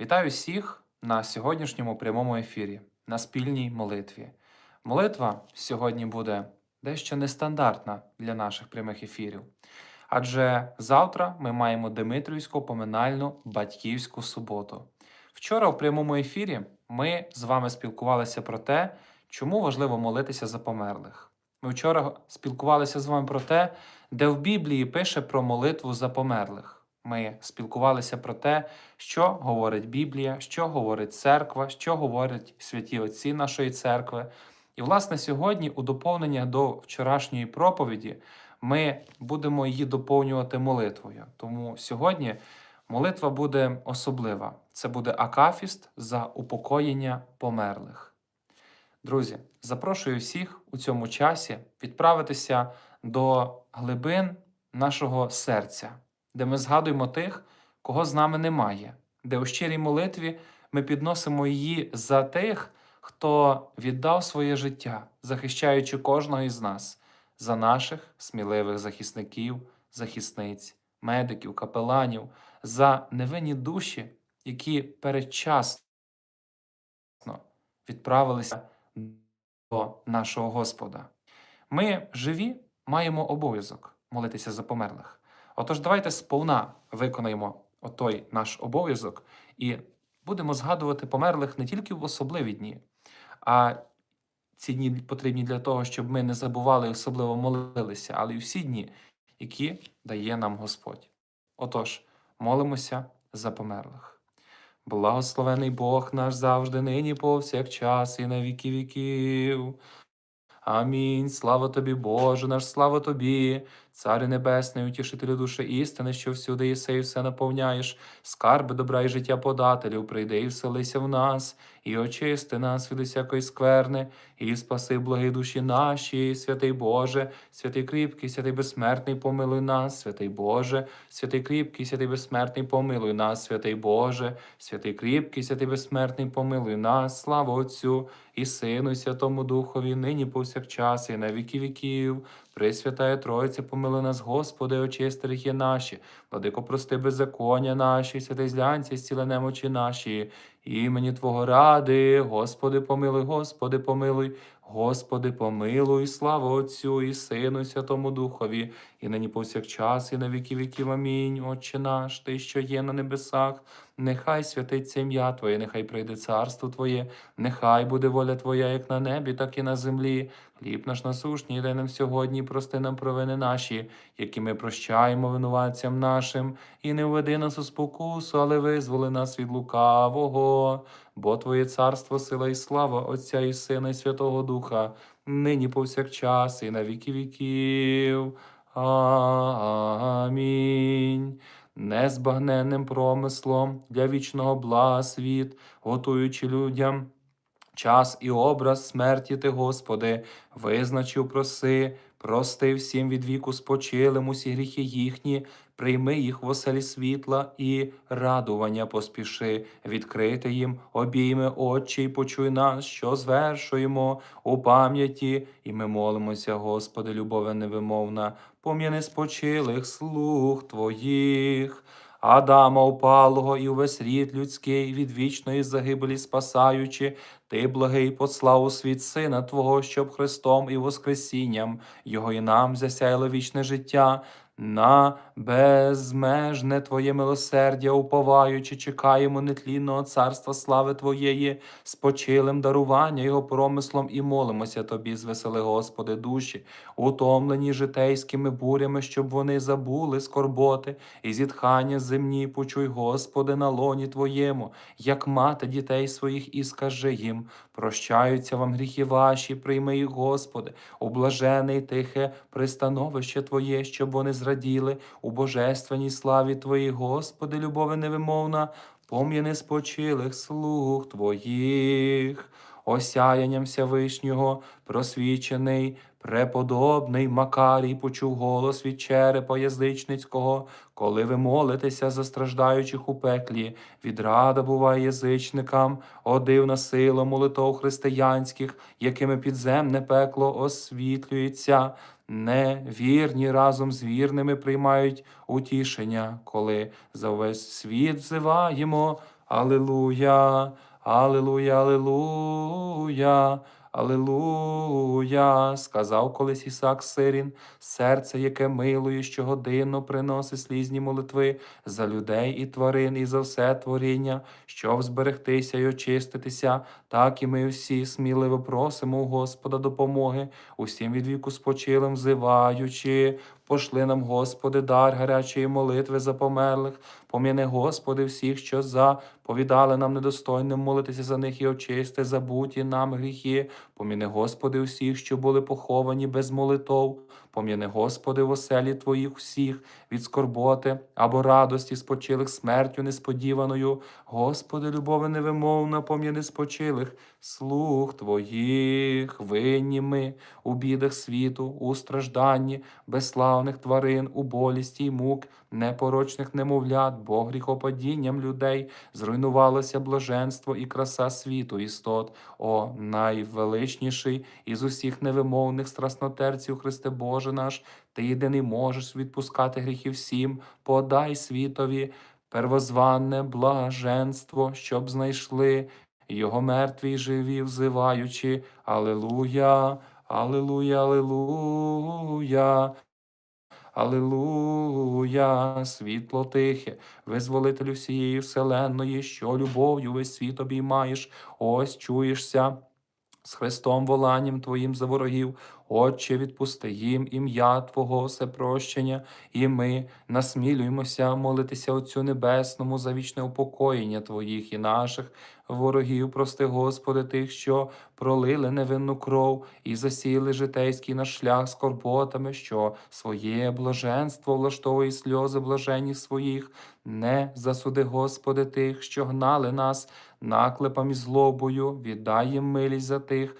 Вітаю всіх на сьогоднішньому прямому ефірі, на спільній молитві. Молитва сьогодні буде дещо нестандартна для наших прямих ефірів. Адже завтра ми маємо Димитрівську поминальну батьківську суботу. Вчора в прямому ефірі ми з вами спілкувалися про те, чому важливо молитися за померлих. Ми вчора спілкувалися з вами про те, де в Біблії пише про молитву за померлих. Ми спілкувалися про те, що говорить Біблія, що говорить церква, що говорять святі отці нашої церкви. І, власне, сьогодні, у доповнення до вчорашньої проповіді, ми будемо її доповнювати молитвою. Тому сьогодні молитва буде особлива. Це буде акафіст за упокоєння померлих. Друзі, запрошую всіх у цьому часі відправитися до глибин нашого серця, де ми згадуємо тих, кого з нами немає, де у щирій молитві ми підносимо її за тих, хто віддав своє життя, захищаючи кожного із нас, за наших сміливих захисників, захисниць, медиків, капеланів, за невинні душі, які передчасно відправилися до нашого Господа. Ми живі маємо обов'язок молитися за померлих. Отож, давайте сповна виконаємо отой наш обов'язок і будемо згадувати померлих не тільки в особливі дні, а ці дні потрібні для того, щоб ми не забували і особливо молилися, але й всі дні, які дає нам Господь. Отож, молимося за померлих. Благословений Бог наш завжди, нині повсякчас і на віки віків. Амінь. Слава тобі, Боже наш, слава тобі, Царю Небесний, утішителю душі істини, що всюди єси і все наповняєш, скарби добра і життя подателів, прийди і вселися в нас, і очисти нас від усякої скверни, і спаси благі душі наші, святий Боже, святий кріпкий, святий безсмертний, помилуй нас, святий Боже, святий кріпкий, святий безсмертний, помилуй нас, святий Боже, святий кріпкий, святий безсмертний, помилуй нас, слава Отцю і Сину, і Святому Духові, нині повсякчас, і на віки віків. Пресвятая Троїця, помили нас, Господи, очисти гріхи наші, владико, прости беззаконня наші, святий злянці, зціле немочі наші, імені Твого ради, Господи, помилуй, Господи, помилуй, Господи, помилуй, слава Отцю і Сину, і Святому Духові, і нині повсякчас, і на віки віків. Амінь. Отче наш, Ти, що є на небесах, нехай святиться ім'я Твоє, нехай прийде царство Твоє, нехай буде воля Твоя, як на небі, так і на землі. Хліб наш насушній, дай нам сьогодні, прости нам провини наші, які ми прощаємо винуватцям нашим, і не введи нас у спокусу, але визволи нас від лукавого, бо Твоє царство, сила і слава Отця і Сина, і Святого Духа, нині повсякчас, і на віки віків. Амінь. Незбагненним промислом для вічного блага світ, готуючи людям. Час і образ смерті ти, Господи, визначив проси, прости всім від віку спочилим усі гріхи їхні, прийми їх в оселі світла і радування поспіши, відкрити їм обійми очі, й почуй нас, що звершуємо у пам'яті, і ми молимося, Господи, любове невимовна, пом'яни спочилих слуг Твоїх. Адама упалого і увесь рід людський від вічної загибелі спасаючи, ти, благий, послав у світ Сина Твого, щоб Христом і Воскресінням Його і нам засяяло вічне життя. На безмежне Твоє милосердя, уповаючи, чекаємо нетлінного царства слави Твоєї, спочилим дарування Його промислом і молимося Тобі, звесели, Господи, душі, утомлені житейськими бурями, щоб вони забули скорботи і зітхання земні, почуй, Господи, на лоні Твоєму, як мати дітей своїх, і скажи їм, прощаються вам гріхи ваші, прийми їх, Господи, облажене й тихе пристановище Твоє, щоб вони зраділи у божественній славі Твоїй, Господи, любове невимовна, пом'яни спочилих слуг Твоїх, осяянням Всевишнього, просвічений, преподобний Макарій почув голос від черепа язичницького, коли ви молитеся за страждаючих у пеклі, відрада буває язичникам, о дивна сила молитов християнських, якими підземне пекло освітлюється. Невірні разом з вірними приймають утішення, коли за весь світ взиваємо. Алилуя, Алилуя, Алілуя, Алілуя, сказав колись Ісак Сирін, серце, яке милує, щогодинно приносить слізні молитви за людей і тварин, і за все творіння, щоб зберегтися й очиститися, так і ми всі сміливо просимо у Господа допомоги, усім від віку спочилим взиваючи. Пошли нам, Господи, дар гарячої молитви за померлих, пом'яни, Господи, всіх, що заповідали нам недостойним молитися за них і очисти забуті нам гріхи. Пом'яни, Господи, всіх, що були поховані без молитов. Пом'яни, Господи, в оселі Твоїх всіх від скорботи або радості, спочилих смертю несподіваною. Господи, любови невимовна, пом'яни спочилих, слух Твоїх, винні ми у бідах світу, у стражданні, безславних тварин, у болісті й мук, непорочних немовлят, бо гріхопадінням людей зруйнувалося блаженство і краса світу істот, о найвеличніший із усіх невимовних страснотерців, Христе Боже наш, Ти єдиний можеш відпускати гріхи всім, подай світові первозванне блаженство, щоб знайшли його мертві й живі, взиваючи Алилуя, Алилуя, Алилуя. Алилуя, світло тихе, визволителю всієї вселенної, що любов'ю весь світ обіймаєш, ось чуєшся. З Христом воланням Твоїм за ворогів, Отче, відпусти їм ім'я Твого всепрощення, і ми насмілюємося молитися Отцю Небесному за вічне упокоєння Твоїх і наших ворогів, прости, Господи, тих, що пролили невинну кров і засіяли житейський наш шлях скорботами, що своє блаженство влаштовує сльози блаженні своїх, не засуди, Господи, тих, що гнали нас наклепом і злобою, віддай їм милість за тих,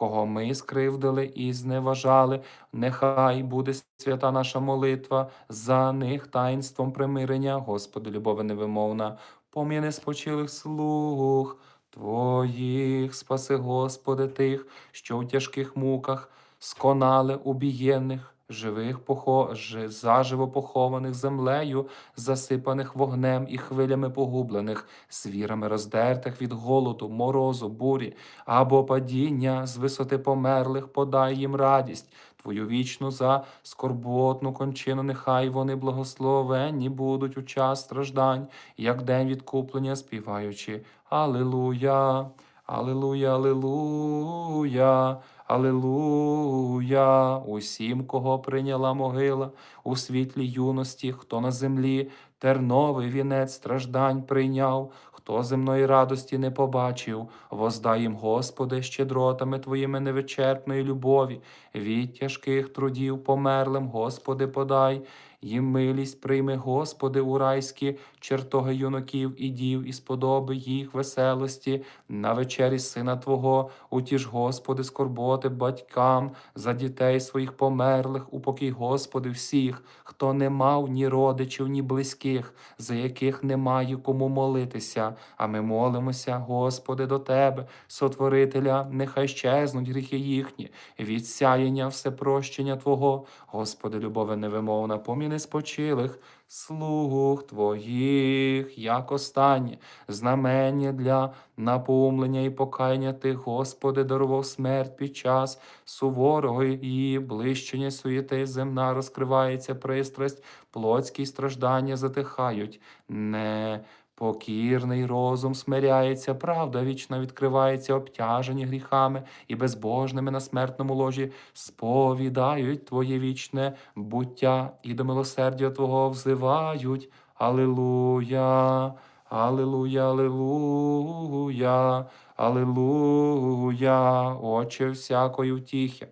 кого ми скривдили і зневажали. Нехай буде свята наша молитва за них таїнством примирення, Господи, любові невимовна, пом'яни спочилих слуг Твоїх, спаси, Господи, тих, що в тяжких муках сконали убієнних. Живих похо... жи- заживо похованих землею, засипаних вогнем і хвилями погублених, звірами роздертих від голоду, морозу, бурі або падіння з висоти померлих, подай їм радість. Твою вічну за скорботну кончину, нехай вони благословенні будуть у час страждань, як день відкуплення, співаючи Алилуя, Алилуя, Алилуя. Алилуя, усім, кого прийняла могила у світлі юності, хто на землі терновий вінець страждань прийняв, хто земної радості не побачив, воздай їм, Господи, щедротами Твоїми невичерпної любові, від тяжких трудів померлим, Господи, подай. Їм милість прийми, Господи, у райські чертоги юнаків і дів, і сподоби їх веселості на вечері сина Твого, утіж, Господи, скорботи батькам за дітей своїх померлих, упокій, Господи, всіх, хто не мав ні родичів, ні близьких, за яких немає кому молитися. А ми молимося, Господи, до Тебе, сотворителя, нехай щезнуть гріхи їхні, від сяєння всепрощення Твого, Господи, любове невимовна, поміни спочилих, слуг Твоїх, як останнє, знамення для напомлення і покаяння Ти, Господи, дарував смерть під час суворого і блищення суєти земна розкривається пристрасть, плотські страждання затихають. Не Покірний розум смиряється, правда вічна відкривається, обтяжені гріхами і безбожними на смертному ложі сповідають Твоє вічне буття і до милосердя Твого взивають. Алилуя, Алилуя, Алилуя, Алилуя, Отче всякої втіхи.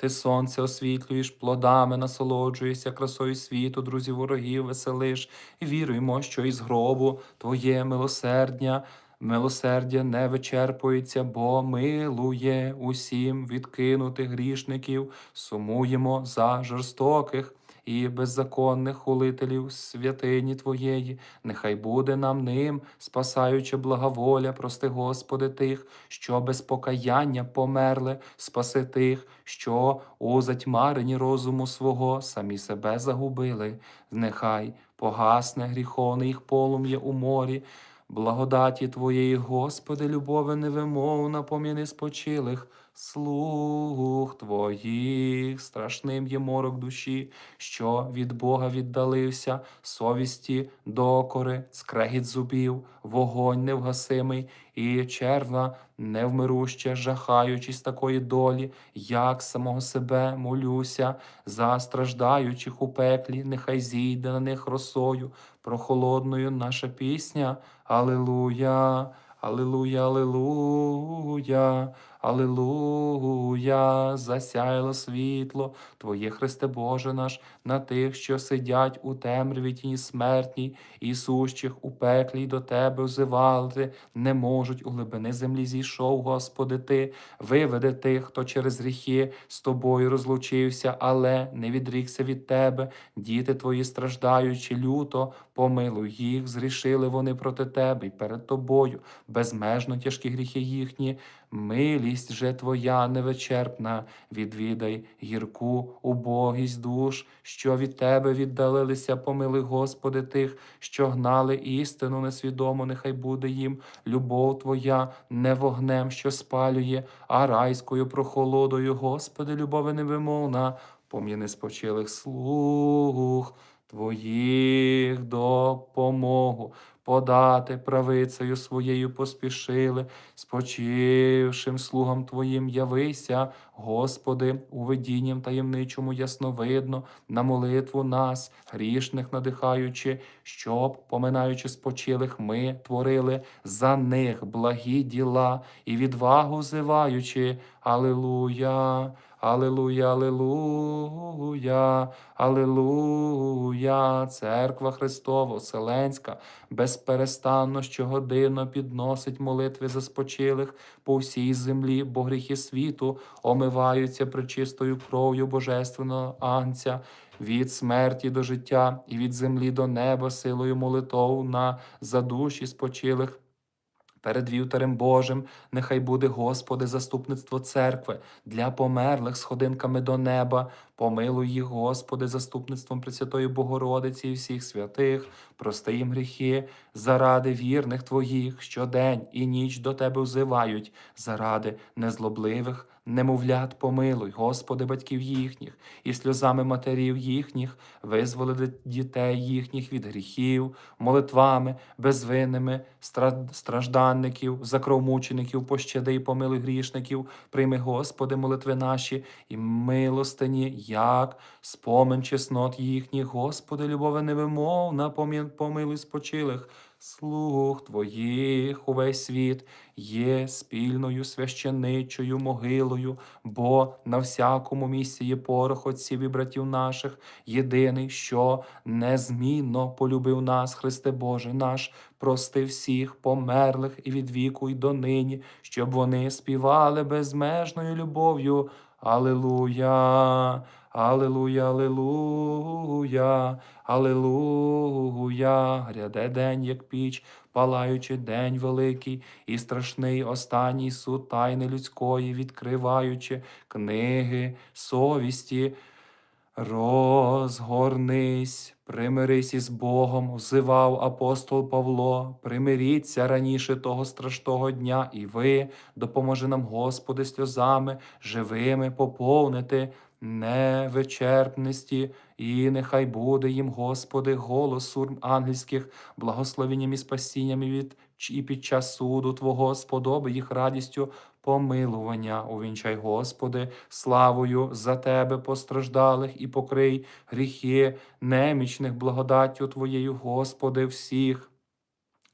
Ти сонце освітлюєш, плодами насолоджуєшся красою світу, друзів ворогів веселиш, і віруємо, що із гробу Твоє милосердя, милосердя не вичерпується, бо милує усім відкинутих грішників, сумуємо за жорстоких. І беззаконних хулителів святині Твоєї, нехай буде нам ним, спасаючи благоволя, прости, Господи, тих, що без покаяння померли, спаси тих, що у затьмаренні розуму свого самі себе загубили. Нехай погасне гріховне їх полум'я у морі, благодаті Твоєї, Господи, любові невимовна, поміни спочилих, слуг Твоїх, страшним є морок душі, що від Бога віддалився, совісті докори, скрегіт зубів, вогонь невгасимий і черва невмируща, жахаючись такої долі, як самого себе молюся, за страждаючих у пеклі, нехай зійде на них росою, прохолодною наша пісня. Алилуя, Алилуя, Алилуя, Алилуя, засяяло світло, Твоє Христе Боже наш, на тих, що сидять у темряві тіні смертній, і сущих у пеклі до Тебе взивати, не можуть у глибини землі зійшов, Господи, Ти, виведе тих, хто через гріхи з Тобою розлучився, але не відрікся від Тебе, діти Твої страждаючи люто, помилуй їх, зрішили вони проти Тебе і перед Тобою, безмежно тяжкі гріхи їхні, милість же Твоя невичерпна, відвідай гірку убогість душ, що від Тебе віддалилися, помилуй, Господи, тих, що гнали істину несвідомо, нехай буде їм. Любов Твоя не вогнем, що спалює, а райською прохолодою, Господи, любови невимовна, пом'яни спочилих слуг Твоїх допомогу. Подати правицею своєю поспішили, спочившим слугам Твоїм явися, Господи, у видінням таємничому ясновидно, на молитву нас, грішних надихаючи, щоб, поминаючи спочилих, ми творили за них благі діла і відвагу зиваючи. Алилуя, Алилуя, Алилуя, Алилуя, Церква Христова, Вселенська, безперестанно щогодинно підносить молитви за спочилих по всій землі, бо гріхи світу омиваються пречистою кров'ю Божественного Анця. Від смерті до життя і від землі до неба силою молитов на за душі спочилих Перед вівтарем Божим нехай буде, Господи, заступництво церкви для померлих сходинками до неба. Помилуй їх, Господи, заступництвом Пресвятої Богородиці і всіх святих, прости їм гріхи, заради вірних Твоїх, що день і ніч до Тебе взивають, заради незлобливих, немовлят помилуй, Господи, батьків їхніх, і сльозами матерів їхніх, визволи дітей їхніх від гріхів, молитвами, безвинними, стражданників, закровмучеників, пощади і помилуй грішників, прийми, Господи, молитви наші і милостині, як спомин чеснот їхніх, Господи, любове невимовна, помилуй спочилих. Слуг Твоїх увесь світ є спільною священичою могилою, бо на всякому місці є порох отців і братів наших, єдиний, що незмінно полюбив нас, Христе Боже наш, прости всіх померлих і від віку, і донині, щоб вони співали безмежною любов'ю. Алилуя, Алилуя, Алилуя, Алилуя, гряде день, як піч, палаючи день великий і страшний останній суд тайни людської, відкриваючи книги совісті. Розгорнись, примирись із Богом, взивав апостол Павло, примиріться раніше того страшного дня, і ви допоможи нам, Господи, сльозами живими поповнити невичерпності, і нехай буде їм, Господи, голос сурм ангельських, благословенням і спасінням від і під час суду Твого сподоби їх радістю помилування. Увінчай, Господи, славою за Тебе постраждалих і покрий гріхи немічних благодаттю Твоєю, Господи, всіх.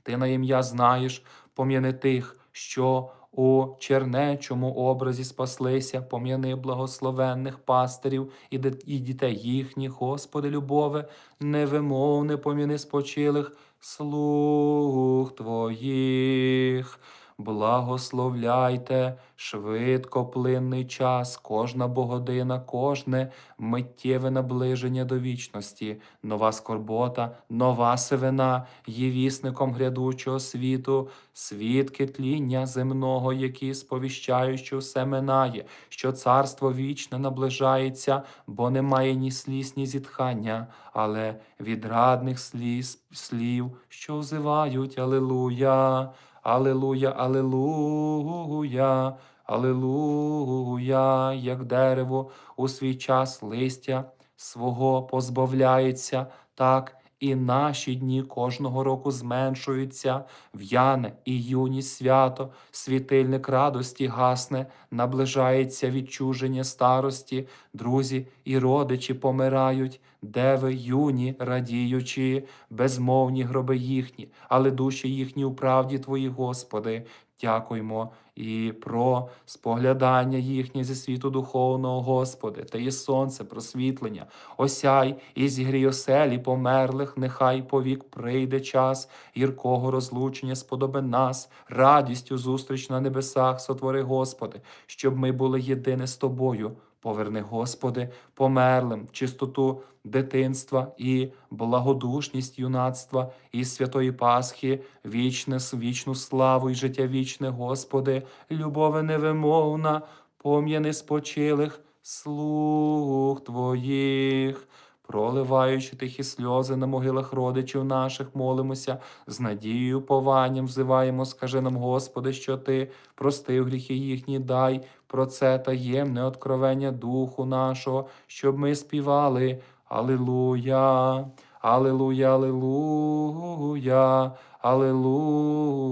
Ти на ім'я знаєш, пом'яни тих, що у чернечому образі спаслися, пом'яни благословенних пастирів і, дітей їхніх, Господи, любове, невимовне пом'яни спочилих слуг Твоїх. Благословляйте, швидко плинний час, кожна богодина, кожне миттєве наближення до вічності, нова скорбота, нова сивина, є вісником грядучого світу, свідки тління земного, які сповіщають, що все минає, що царство вічне наближається, бо немає ні сліз, ні зітхання, але відрадних сліз, слів, що взивають Алилуя, Алилуя, Алилуя, Алилуя, як дерево у свій час листя свого позбавляється, так і наші дні кожного року зменшуються, в'яне і юність свято, світильник радості гасне, наближається відчуження старості, друзі і родичі помирають, деви юні, радіючи, безмовні гроби їхні, але душі їхні у правді Твої, Господи. Дякуємо і про споглядання їхнє зі світу духовного, Господи, та є сонце, просвітлення, осяй і зігрій оселі померлих, нехай повік прийде час гіркого розлучення сподоби нас, радістю зустріч на небесах сотвори, Господи, щоб ми були єдине з Тобою. Поверни, Господи, померлим чистоту дитинства і благодушність юнацтва і святої Пасхи, вічне, вічну славу і життя вічне, Господи, любове невимовна, пом'яни спочилих, слуг Твоїх. Проливаючи тихі сльози на могилах родичів наших, молимося, з надією, пованням взиваємо, скажи нам, Господи, що Ти простив гріхи їхні, дай про це таємне откровення Духу нашого, щоб ми співали. Алілуя, Алілуя, Алілуя, Алілуя,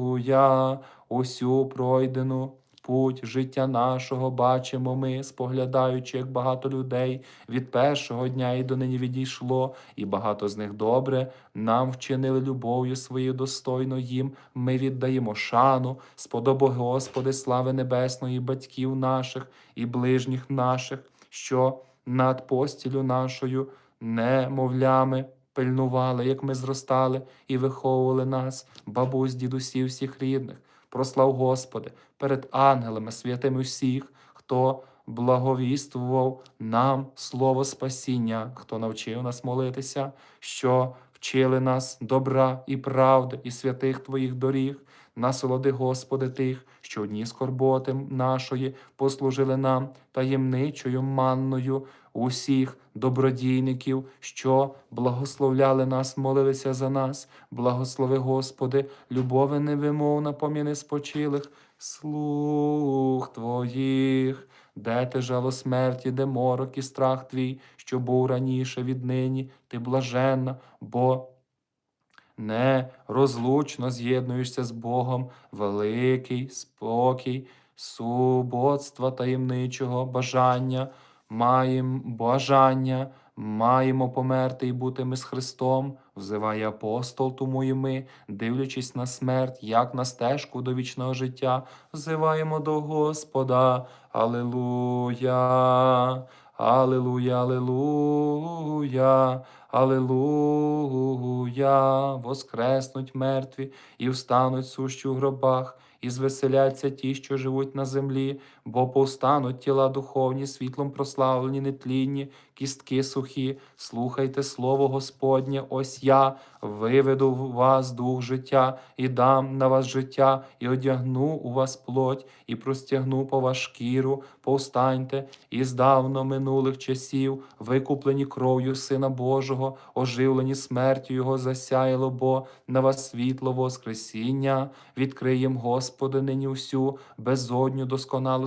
усю пройдену путь життя нашого бачимо ми, споглядаючи, як багато людей від першого дня і до нині відійшло, і багато з них добре нам вчинили любов'ю своєю достойно їм. Ми віддаємо шану, сподобу Господи, слави небесної, батьків наших і ближніх наших, що над постілю нашою немовлями пильнували, як ми зростали і виховували нас, бабусь, дідусів, всіх рідних. Прослав Господи перед ангелами, святими всіх, хто благовіствував нам слово спасіння, хто навчив нас молитися, що вчили нас добра і правди, і святих Твоїх доріг. Насолоди, Господи, тих, що одні скорботи нашої послужили нам таємничою манною усіх добродійників, що благословляли нас, молилися за нас. Благослови, Господи, любови невимовна, поміни спочилих, слух Твоїх. Де ти жало смерті, де морок і страх твій, що був раніше віднині, ти блаженна, бо нерозлучно з'єднуєшся з Богом, великий спокій, суботства таємничого бажання, маєм бажання, маємо померти і бути ми з Христом, взиває апостол, тому і ми, дивлячись на смерть, як на стежку до вічного життя, взиваємо до Господа. Алілуя, Алілуя, Алілуя, Алілуя, воскреснуть мертві і встануть сущі у гробах, і звеселяться ті, що живуть на землі, бо повстануть тіла духовні, світлом прославлені, нетлінні, кістки сухі. Слухайте слово Господнє, ось я виведу в вас дух життя, і дам на вас життя, і одягну у вас плоть, і простягну по вас шкіру, повстаньте, і з давно минулих часів, викуплені кров'ю Сина Божого, оживлені смертю Його засяяло, бо на вас світло Воскресіння, відкриєм, Господи, нині всю безодню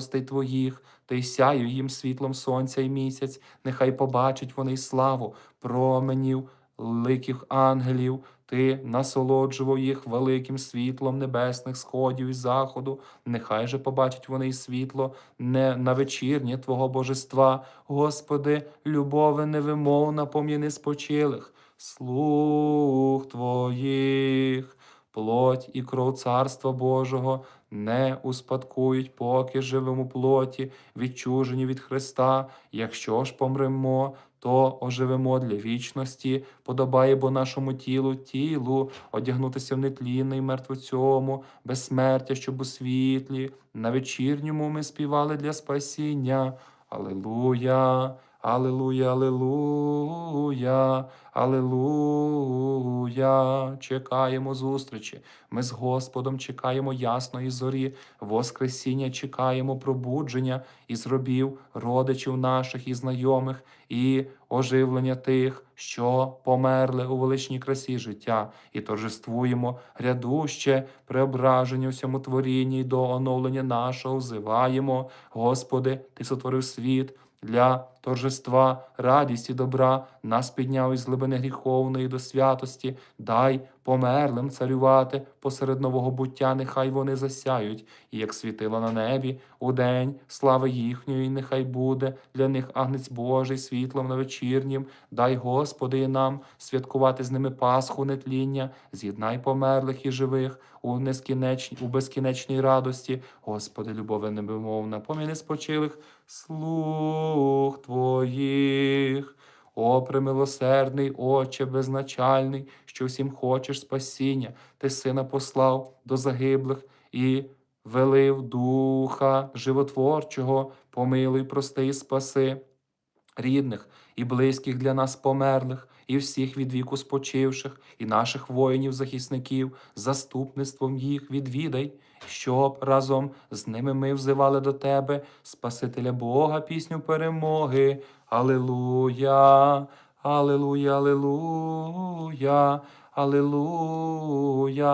досконалостей Твоїх, Ти сяю їм світлом сонця і місяць, нехай побачать вони славу променів, ликих ангелів, Ти насолоджував їх великим світлом небесних сходів і заходу, нехай же побачать вони світло не на вечірнє Твого божества, Господи, любове невимовна, пом'яни спочилих, слух Твоїх, плоть і кров Царства Божого не успадкують, поки живемо плоті, відчужені від Христа. Якщо ж помремо, то оживемо для вічності, подобає бо нашому тілу, тілу, одягнутися в нетлінний мертвоцьому, безсмертя, щоб у світлі, на вечірньому ми співали для спасіння. Алилуя, Алилуя, Алилуя, Алилуя. Чекаємо зустрічі. Ми з Господом чекаємо ясної зорі, Воскресіння чекаємо пробудження і зробів родичів наших і знайомих, і оживлення тих, що померли у величній красі життя, і торжествуємо грядуще преображення всьому творінні, до оновлення нашого взиваємо. Господи, Ти сотворив світ для торжества, радісті, добра, нас підняв із глибини гріховної до святості, дай померлим царювати посеред нового буття, нехай вони засяють, і як світило на небі, у день слави їхньої, нехай буде. Для них агнець Божий світлом на вечірнім, дай, Господи, і нам святкувати з ними Пасху нетління, з'єднай померлих і живих у нескінечній, у безкінечній радості, Господи, любове небемовна, поміни спочилих слух Твоїх. О, премилосердний, Отче безначальний, що всім хочеш спасіння, ти сина послав до загиблих і велив духа животворчого, помилуй, прости і спаси рідних і близьких для нас померлих, і всіх від віку спочивших, і наших воїнів-захисників, заступництвом їх відвідай, щоб разом з ними ми взивали до Тебе, Спасителя Бога, пісню перемоги. Алилуя, Алилуя, Алилуя, Алилуя,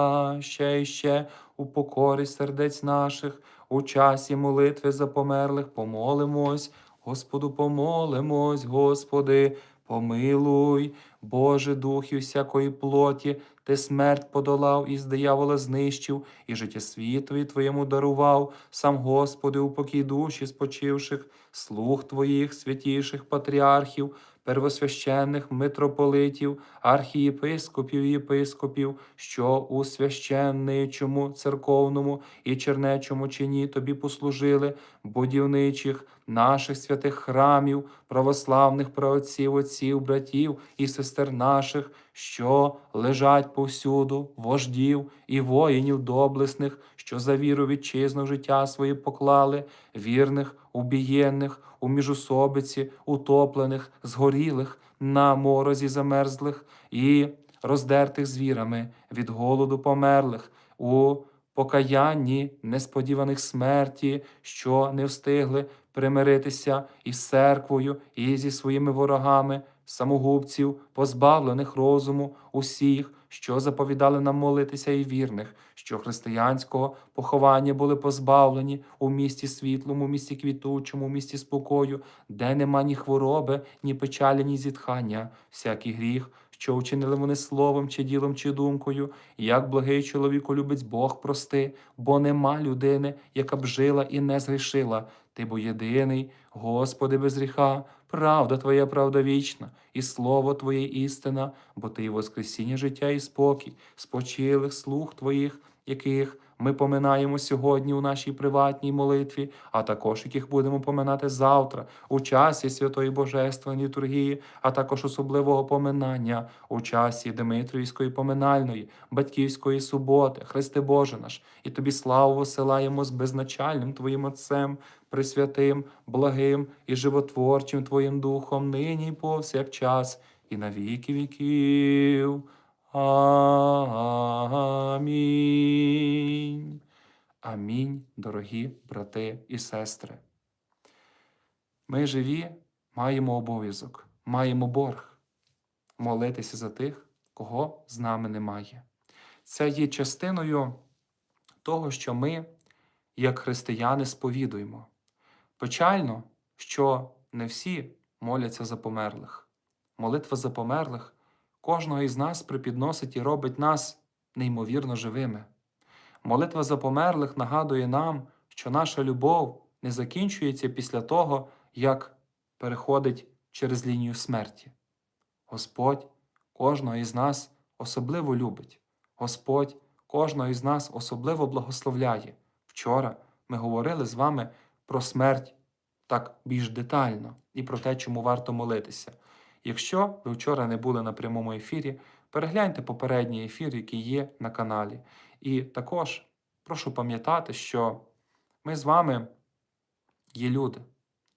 ще й ще у покорі сердець наших, у часі молитви за померлих помолимось. Господу помолимось, Господи, помилуй, Боже духів всякої плоті, ти смерть подолав і з диявола знищив, і життя світові Твоєму дарував, сам Господи, упокій душі спочивших, слуг Твоїх, святіших патріархів, первосвященних митрополитів, архієпископів і єпископів, що у священничому, церковному і чернечому чині тобі послужили, будівничих наших святих храмів, православних праотців, отців, братів і сестер наших, що лежать повсюду, вождів і воїнів доблесних, що за віру вітчизну життя своє поклали, вірних, убієнних, у міжусобиці, утоплених, згорілих, на морозі замерзлих і роздертих звірами від голоду померлих, у покаянні несподіваних смерті, що не встигли примиритися із церквою і зі своїми ворогами, самогубців, позбавлених розуму, усіх, що заповідали нам молитися і вірних, що християнського поховання були позбавлені у місті світлому, місті квітучому, місті спокою, де нема ні хвороби, ні печалі, ні зітхання, всякий гріх, що вчинили вони словом, чи ділом, чи думкою, як благий чоловіку любить Бог прости, бо нема людини, яка б жила і не згрішила. Ти бо єдиний, Господи, без гріха, правда Твоя, правда вічна, і слово Твоє істина, бо Ти воскресіння життя і спокій, спочилих слуг Твоїх, яких ми поминаємо сьогодні у нашій приватній молитві, а також яких будемо поминати завтра, у часі святої Божественної літургії, а також особливого поминання у часі Димитрівської поминальної, батьківської суботи, Христе Боже наш, і тобі славу висилаємо з безначальним Твоїм Отцем, пресвятим, благим і животворчим Твоїм Духом, нині повсякчас, і на віки віків. Амінь. Амінь, дорогі брати і сестри. Ми живі, маємо обов'язок, маємо борг молитися за тих, кого з нами немає. Це є частиною того, що ми, як християни, сповідуємо. Печально, що не всі моляться за померлих. Молитва за померлих кожного із нас припідносить і робить нас неймовірно живими. Молитва за померлих нагадує нам, що наша любов не закінчується після того, як переходить через лінію смерті. Господь кожного із нас особливо любить. Господь кожного із нас особливо благословляє. Вчора ми говорили з вами про смерть так більш детально і про те, чому варто молитися. Якщо ви вчора не були на прямому ефірі, перегляньте попередній ефір, який є на каналі. І також прошу пам'ятати, що ми з вами є люди,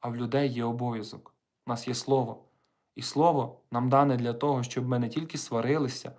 а в людей є обов'язок. У нас є слово. І слово нам дане для того, щоб ми не тільки сварилися,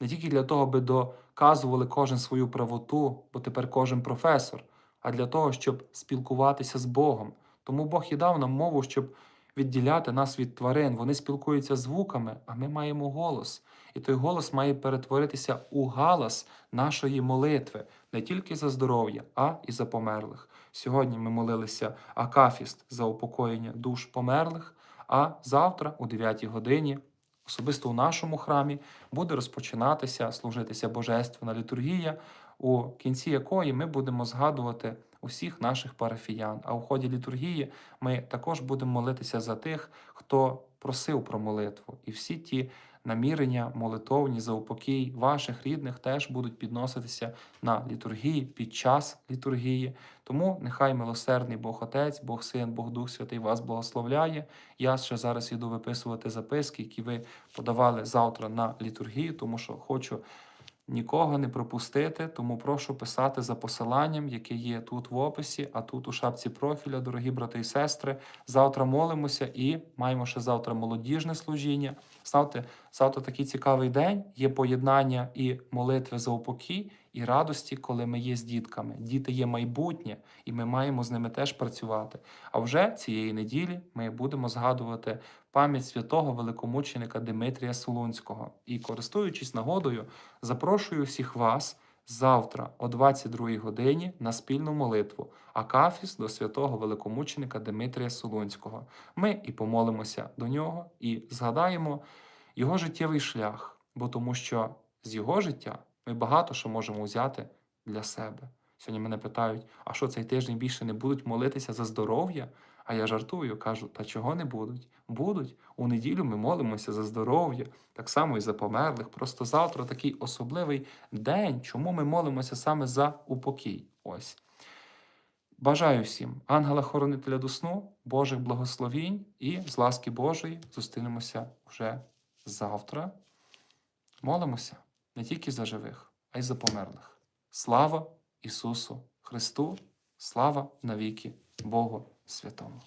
не тільки для того, аби доказували кожен свою правоту, бо тепер кожен професор, а для того, щоб спілкуватися з Богом. Тому Бог і дав нам мову, щоб відділяти нас від тварин. Вони спілкуються звуками, а ми маємо голос. І той голос має перетворитися у галас нашої молитви не тільки за здоров'я, а і за померлих. Сьогодні ми молилися Акафіст за упокоєння душ померлих, а завтра, о 9 годині, особисто у нашому храмі, буде розпочинатися, служитися Божественна літургія, у кінці якої ми будемо згадувати усіх наших парафіян. А у ході літургії ми також будемо молитися за тих, хто просив про молитву. І всі ті намірення молитовні за упокій ваших рідних теж будуть підноситися на літургії під час літургії. Тому нехай милосердний Бог Отець, Бог Син, Бог Дух Святий вас благословляє. Я ще зараз іду виписувати записки, які ви подавали завтра на літургію, тому що хочу нікого не пропустити, тому прошу писати за посиланням, яке є тут в описі, а тут у шапці профіля, дорогі брати і сестри. Завтра молимося і маємо ще завтра молодіжне служіння. Знаєте, завтра такий цікавий день, є поєднання і молитви за упокій, і радості, коли ми є з дітками. Діти є майбутнє, і ми маємо з ними теж працювати. А вже цієї неділі ми будемо згадувати пам'ять святого великомученика Димитрія Солунського. І, користуючись нагодою, запрошую всіх вас завтра о 22 годині на спільну молитву Акафіс до святого великомученика Димитрія Солунського. Ми і помолимося до нього, і згадаємо його життєвий шлях, бо тому що з його життя ми багато що можемо взяти для себе. Сьогодні мене питають, а що цей тиждень більше не будуть молитися за здоров'я? А я жартую, кажу, та чого не будуть? Будуть. У неділю ми молимося за здоров'я, так само і за померлих. Просто завтра такий особливий день, чому ми молимося саме за упокій. Ось. Бажаю всім ангела-хоронителя до сну, Божих благословінь і з ласки Божої зустрінемося вже завтра. Молимося не тільки за живих, а й за померлих. Слава Ісусу Христу! Слава навіки Богу Святому!